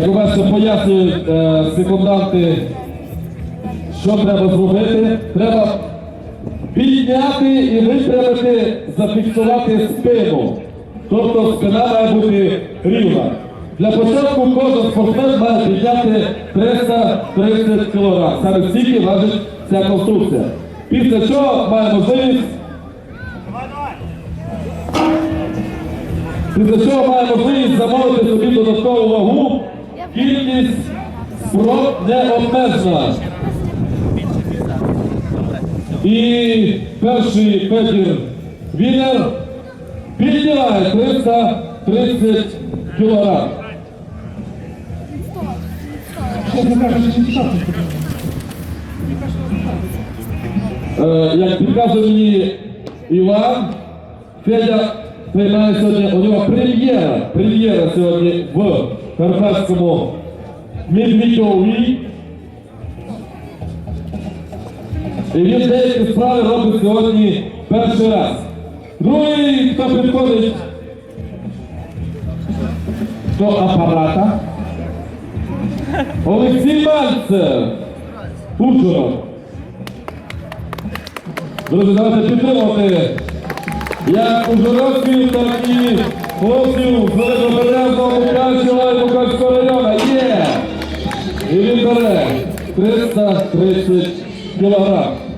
Як ви бачите, пояснюють е, секунданти, що треба зробити. Треба підняти і випрямити, зафіксувати спину. Тобто спина має бути рівна. Для початку кожен спортсмен має підняти 330 кг. Саме стільки важить ця конструкція. Після чого має можливість Після чого має можливість замовити собі додаткову вагу, кількість спроб не обмежена. І перший Петір Вінер піднімає 330 кілограм. Е, Як підказує мені Іван, Федя приймає сьогодні, у нього прем'єра, прем'єра сьогодні в Карпатському Медведьові. І він деякі справи робить сьогодні перший раз. Другий, хто підходить до апарата, Олексій Мальцев, Ужгород. Друзі, давайте підтримувати як ужгородців, так і хлопців з Великобережного Мукачева і Мукачського району. Є! І він бере 330 кілограм.